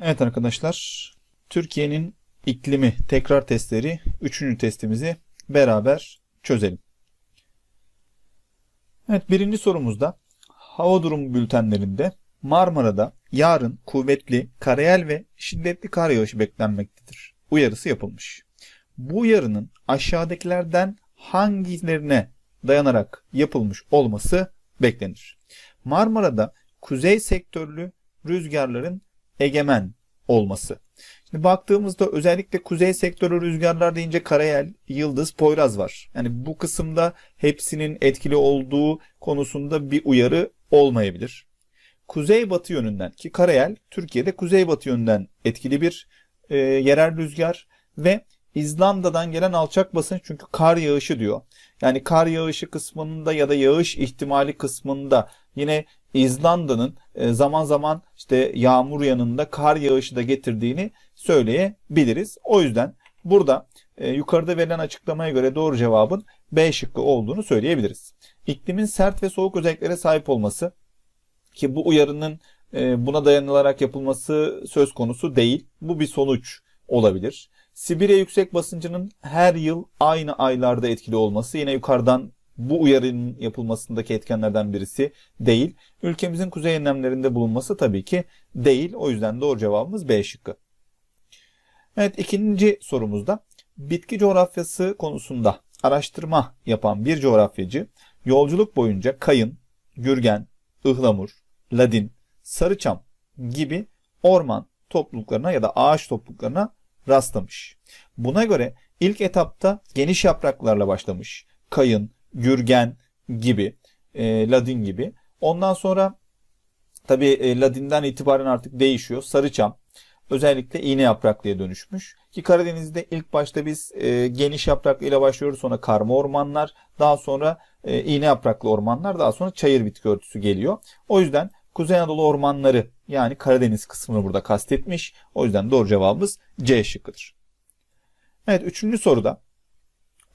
Evet arkadaşlar, Türkiye'nin iklimi tekrar testleri 3. testimizi beraber çözelim. Evet birinci sorumuzda hava durumu bültenlerinde Marmara'da yarın kuvvetli karayel ve şiddetli kar yağışı beklenmektedir. Uyarısı yapılmış. Bu uyarının aşağıdakilerden hangilerine dayanarak yapılmış olması beklenir. Marmara'da kuzey sektörlü rüzgarların egemen olması. Şimdi baktığımızda özellikle kuzey sektörü rüzgarlar deyince Karayel, Yıldız, Poyraz var. Yani bu kısımda hepsinin etkili olduğu konusunda bir uyarı olmayabilir. Kuzeybatı yönünden ki Karayel Türkiye'de kuzeybatı yönünden etkili bir e, yerel rüzgar ve İzlanda'dan gelen alçak basınç çünkü kar yağışı diyor. Yani kar yağışı kısmında ya da yağış ihtimali kısmında yine İzlanda'nın e, zaman zaman işte yağmur yanında kar yağışı da getirdiğini söyleyebiliriz. O yüzden burada e, yukarıda verilen açıklamaya göre doğru cevabın B şıkkı olduğunu söyleyebiliriz. İklimin sert ve soğuk özelliklere sahip olması ki bu uyarının e, buna dayanılarak yapılması söz konusu değil. Bu bir sonuç olabilir. Sibirya yüksek basıncının her yıl aynı aylarda etkili olması yine yukarıdan bu uyarının yapılmasındaki etkenlerden birisi değil. Ülkemizin kuzey enlemlerinde bulunması tabii ki değil. O yüzden doğru cevabımız B şıkkı. Evet ikinci sorumuzda bitki coğrafyası konusunda araştırma yapan bir coğrafyacı yolculuk boyunca kayın, gürgen, ıhlamur, ladin, sarıçam gibi orman topluluklarına ya da ağaç topluluklarına rastlamış. Buna göre ilk etapta geniş yapraklarla başlamış. Kayın, gürgen gibi, e, ladin gibi. Ondan sonra tabi e, ladinden itibaren artık değişiyor. Sarıçam özellikle iğne yapraklıya dönüşmüş. Ki Karadeniz'de ilk başta biz e, geniş yapraklı ile başlıyoruz. Sonra karma ormanlar, daha sonra e, iğne yapraklı ormanlar, daha sonra çayır bitki örtüsü geliyor. O yüzden Kuzey Anadolu ormanları yani Karadeniz kısmını burada kastetmiş. O yüzden doğru cevabımız C şıkkıdır. Evet üçüncü soruda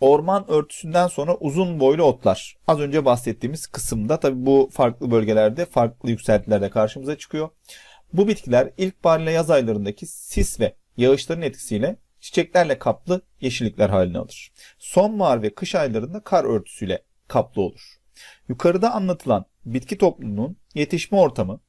orman örtüsünden sonra uzun boylu otlar. Az önce bahsettiğimiz kısımda tabi bu farklı bölgelerde farklı yükseltilerde karşımıza çıkıyor. Bu bitkiler ilkbahar ile yaz aylarındaki sis ve yağışların etkisiyle çiçeklerle kaplı yeşillikler haline alır. Sonbahar ve kış aylarında kar örtüsüyle kaplı olur. Yukarıda anlatılan bitki topluluğunun yetişme ortamı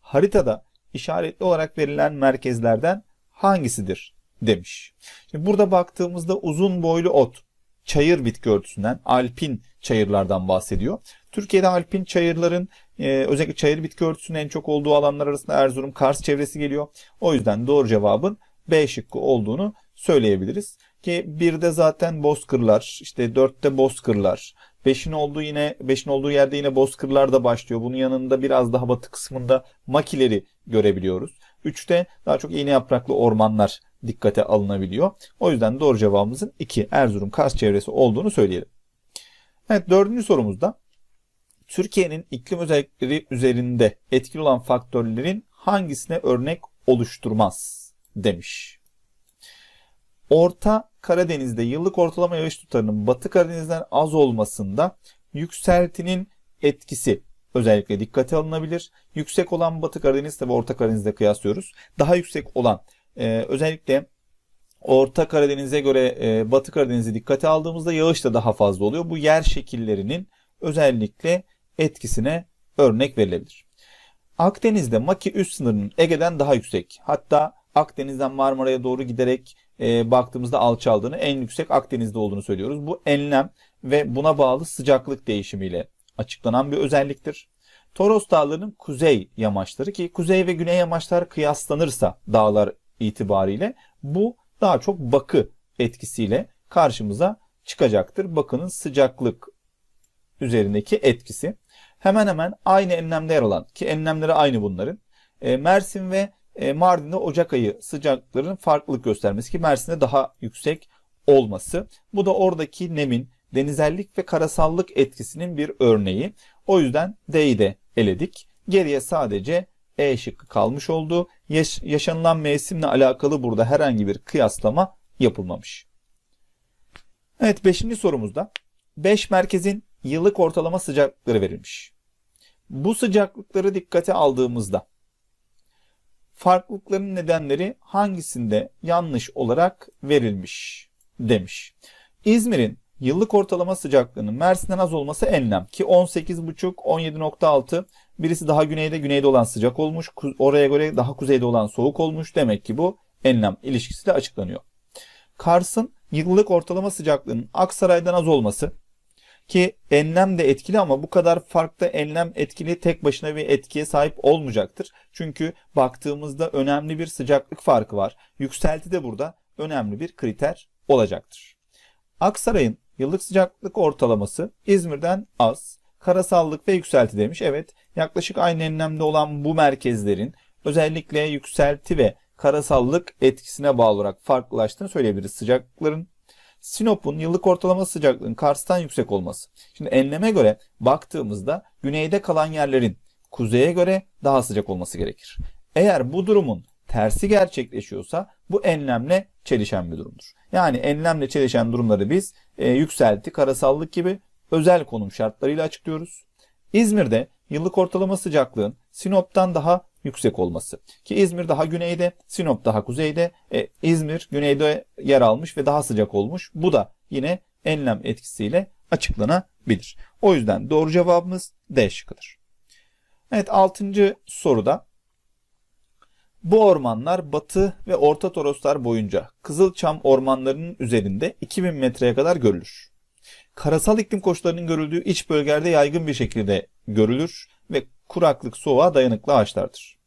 haritada işaretli olarak verilen merkezlerden hangisidir demiş. Şimdi burada baktığımızda uzun boylu ot, çayır bitki örtüsünden, alpin çayırlardan bahsediyor. Türkiye'de alpin çayırların e, özellikle çayır bitki örtüsünün en çok olduğu alanlar arasında Erzurum, Kars çevresi geliyor. O yüzden doğru cevabın B şıkkı olduğunu söyleyebiliriz. Ki bir de zaten bozkırlar, işte dörtte bozkırlar, beşin olduğu yine beşin olduğu yerde yine bozkırlar da başlıyor. Bunun yanında biraz daha batı kısmında makileri görebiliyoruz. Üçte daha çok iğne yapraklı ormanlar dikkate alınabiliyor. O yüzden doğru cevabımızın 2 Erzurum Kars çevresi olduğunu söyleyelim. Evet dördüncü sorumuzda Türkiye'nin iklim özellikleri üzerinde etkili olan faktörlerin hangisine örnek oluşturmaz demiş. Orta Karadeniz'de yıllık ortalama yağış tutarının Batı Karadeniz'den az olmasında yükseltinin etkisi özellikle dikkate alınabilir. Yüksek olan Batı Karadeniz tabi Orta Karadeniz'de kıyaslıyoruz. Daha yüksek olan e, özellikle Orta Karadeniz'e göre e, Batı Karadeniz'i dikkate aldığımızda yağış da daha fazla oluyor. Bu yer şekillerinin özellikle etkisine örnek verilebilir. Akdeniz'de maki üst sınırının Ege'den daha yüksek. Hatta Akdeniz'den Marmara'ya doğru giderek e, baktığımızda alçaldığını en yüksek Akdeniz'de olduğunu söylüyoruz. Bu enlem ve buna bağlı sıcaklık değişimiyle açıklanan bir özelliktir. Toros Dağları'nın kuzey yamaçları ki kuzey ve güney yamaçlar kıyaslanırsa dağlar itibariyle bu daha çok bakı etkisiyle karşımıza çıkacaktır. Bakının sıcaklık üzerindeki etkisi. Hemen hemen aynı enlemde yer alan ki enlemleri aynı bunların. E, Mersin ve e, Mardin'de Ocak ayı sıcaklıkların farklılık göstermesi ki Mersin'de daha yüksek olması. Bu da oradaki nemin denizellik ve karasallık etkisinin bir örneği. O yüzden D'yi de eledik. Geriye sadece E şıkkı kalmış oldu. Yaş yaşanılan mevsimle alakalı burada herhangi bir kıyaslama yapılmamış. Evet 5. sorumuzda 5 merkezin yıllık ortalama sıcaklıkları verilmiş. Bu sıcaklıkları dikkate aldığımızda Farklılıkların nedenleri hangisinde yanlış olarak verilmiş demiş. İzmir'in yıllık ortalama sıcaklığının Mersin'den az olması enlem ki 18,5 17.6 birisi daha güneyde güneyde olan sıcak olmuş oraya göre daha kuzeyde olan soğuk olmuş demek ki bu enlem ilişkisiyle açıklanıyor. Kars'ın yıllık ortalama sıcaklığının Aksaray'dan az olması ki enlem de etkili ama bu kadar farklı enlem etkili tek başına bir etkiye sahip olmayacaktır. Çünkü baktığımızda önemli bir sıcaklık farkı var. Yükselti de burada önemli bir kriter olacaktır. Aksaray'ın yıllık sıcaklık ortalaması İzmir'den az. Karasallık ve yükselti demiş. Evet yaklaşık aynı enlemde olan bu merkezlerin özellikle yükselti ve karasallık etkisine bağlı olarak farklılaştığını söyleyebiliriz sıcaklıkların. Sinop'un yıllık ortalama sıcaklığının Kars'tan yüksek olması. Şimdi enleme göre baktığımızda güneyde kalan yerlerin kuzeye göre daha sıcak olması gerekir. Eğer bu durumun tersi gerçekleşiyorsa bu enlemle çelişen bir durumdur. Yani enlemle çelişen durumları biz e, yükselti, karasallık gibi özel konum şartlarıyla açıklıyoruz. İzmir'de yıllık ortalama sıcaklığın Sinop'tan daha yüksek olması. Ki İzmir daha güneyde, Sinop daha kuzeyde. E, İzmir güneyde yer almış ve daha sıcak olmuş. Bu da yine enlem etkisiyle açıklanabilir. O yüzden doğru cevabımız D şıkkıdır. Evet 6. soruda bu ormanlar Batı ve Orta Toroslar boyunca Kızılçam ormanlarının üzerinde 2000 metreye kadar görülür. Karasal iklim koşullarının görüldüğü iç bölgelerde yaygın bir şekilde görülür ve kuraklık soğuğa dayanıklı ağaçlardır.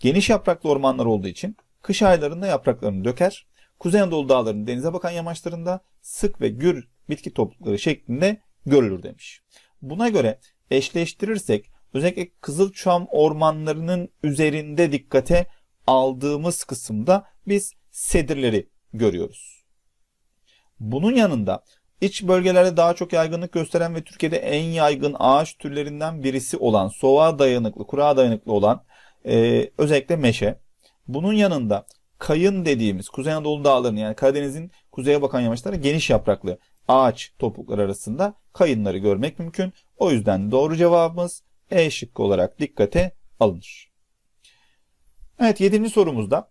Geniş yapraklı ormanlar olduğu için kış aylarında yapraklarını döker, Kuzey Anadolu dağlarının denize bakan yamaçlarında sık ve gür bitki toplulukları şeklinde görülür demiş. Buna göre eşleştirirsek özellikle Kızılçam ormanlarının üzerinde dikkate aldığımız kısımda biz sedirleri görüyoruz. Bunun yanında iç bölgelerde daha çok yaygınlık gösteren ve Türkiye'de en yaygın ağaç türlerinden birisi olan soğuğa dayanıklı, kurağa dayanıklı olan e, özellikle meşe. Bunun yanında kayın dediğimiz Kuzey Anadolu dağlarının yani Karadeniz'in kuzeye bakan yamaçları geniş yapraklı ağaç toplulukları arasında kayınları görmek mümkün. O yüzden doğru cevabımız E şıkkı olarak dikkate alınır. Evet 7. sorumuzda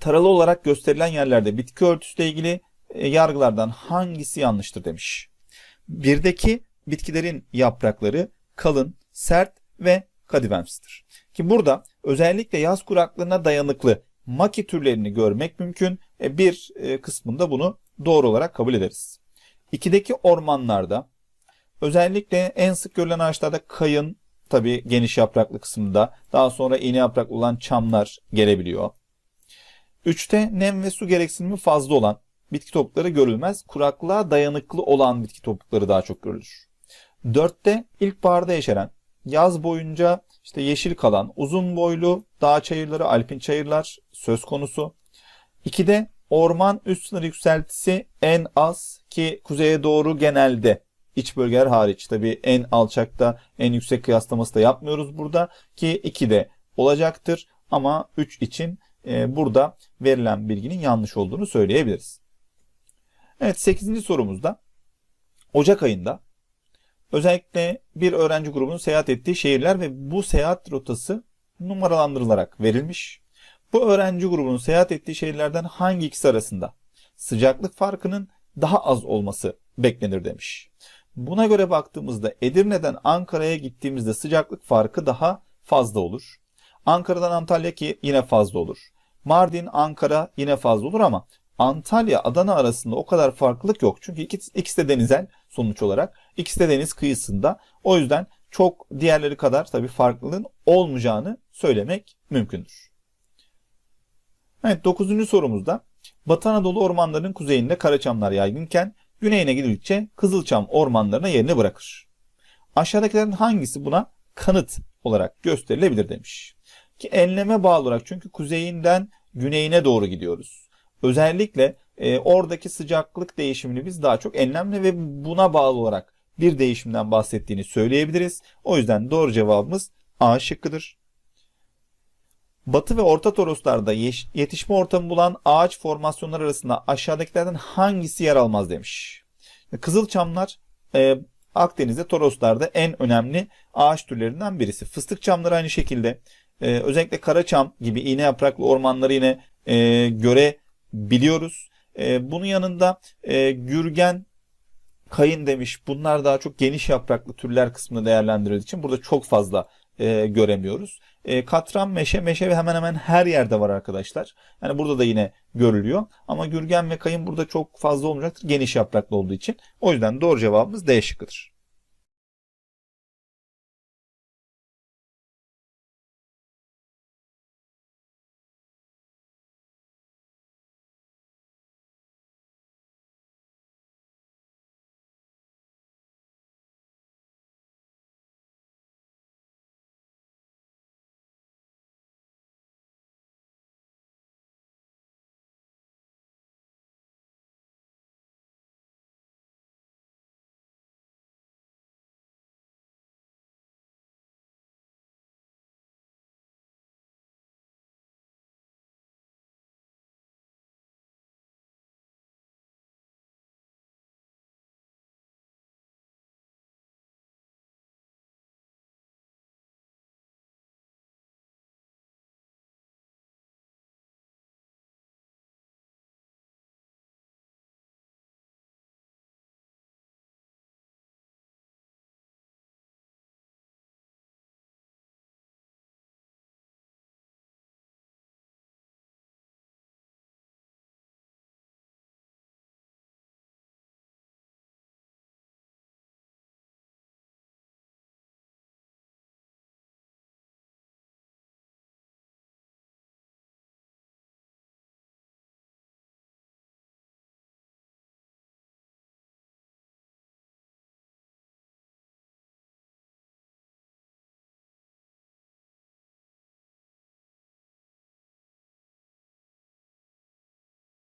taralı olarak gösterilen yerlerde bitki örtüsüyle ilgili yargılardan hangisi yanlıştır demiş. Birdeki bitkilerin yaprakları kalın, sert ve kadivemsidir. Ki burada özellikle yaz kuraklığına dayanıklı maki türlerini görmek mümkün. E, bir e, kısmında bunu doğru olarak kabul ederiz. İkideki ormanlarda özellikle en sık görülen ağaçlarda kayın tabi geniş yapraklı kısmında daha sonra iğne yapraklı olan çamlar gelebiliyor. Üçte nem ve su gereksinimi fazla olan bitki toplulukları görülmez. Kuraklığa dayanıklı olan bitki toplulukları daha çok görülür. Dörtte ilkbaharda yeşeren, yaz boyunca işte yeşil kalan uzun boylu dağ çayırları, alpin çayırlar söz konusu. İkide orman üst sınır yükseltisi en az ki kuzeye doğru genelde iç bölgeler hariç tabi en alçakta en yüksek kıyaslaması da yapmıyoruz burada ki 2'de olacaktır ama 3 için e, burada verilen bilginin yanlış olduğunu söyleyebiliriz. Evet 8. sorumuzda Ocak ayında özellikle bir öğrenci grubunun seyahat ettiği şehirler ve bu seyahat rotası numaralandırılarak verilmiş. Bu öğrenci grubunun seyahat ettiği şehirlerden hangi ikisi arasında sıcaklık farkının daha az olması beklenir demiş. Buna göre baktığımızda Edirne'den Ankara'ya gittiğimizde sıcaklık farkı daha fazla olur. Ankara'dan Antalya ki yine fazla olur. Mardin, Ankara yine fazla olur ama Antalya, Adana arasında o kadar farklılık yok. Çünkü ikisi, de denizel sonuç olarak. İkisi de deniz kıyısında. O yüzden çok diğerleri kadar tabii farklılığın olmayacağını söylemek mümkündür. Evet 9. sorumuzda Batı Anadolu ormanlarının kuzeyinde karaçamlar yaygınken güneyine gidildikçe Kızılçam ormanlarına yerini bırakır. Aşağıdakilerin hangisi buna kanıt olarak gösterilebilir demiş. Ki enleme bağlı olarak çünkü kuzeyinden güneyine doğru gidiyoruz. Özellikle e, oradaki sıcaklık değişimini biz daha çok enlemle ve buna bağlı olarak bir değişimden bahsettiğini söyleyebiliriz. O yüzden doğru cevabımız A şıkkıdır. Batı ve Orta Toroslarda yetişme ortamı bulan ağaç formasyonları arasında aşağıdakilerden hangisi yer almaz demiş. Kızılçamlar e, Akdeniz'de Toroslarda en önemli ağaç türlerinden birisi. Fıstık çamları aynı şekilde. e, özellikle Karaçam gibi iğne yapraklı ormanları yine e, görebiliyoruz. E, bunun yanında e, Gürgen, Kayın demiş. Bunlar daha çok geniş yapraklı türler kısmında değerlendirildiği için burada çok fazla e, göremiyoruz. E, katran meşe, meşe hemen hemen her yerde var arkadaşlar. Yani burada da yine görülüyor. Ama gürgen ve kayın burada çok fazla olmayacaktır. Geniş yapraklı olduğu için. O yüzden doğru cevabımız D şıkkıdır.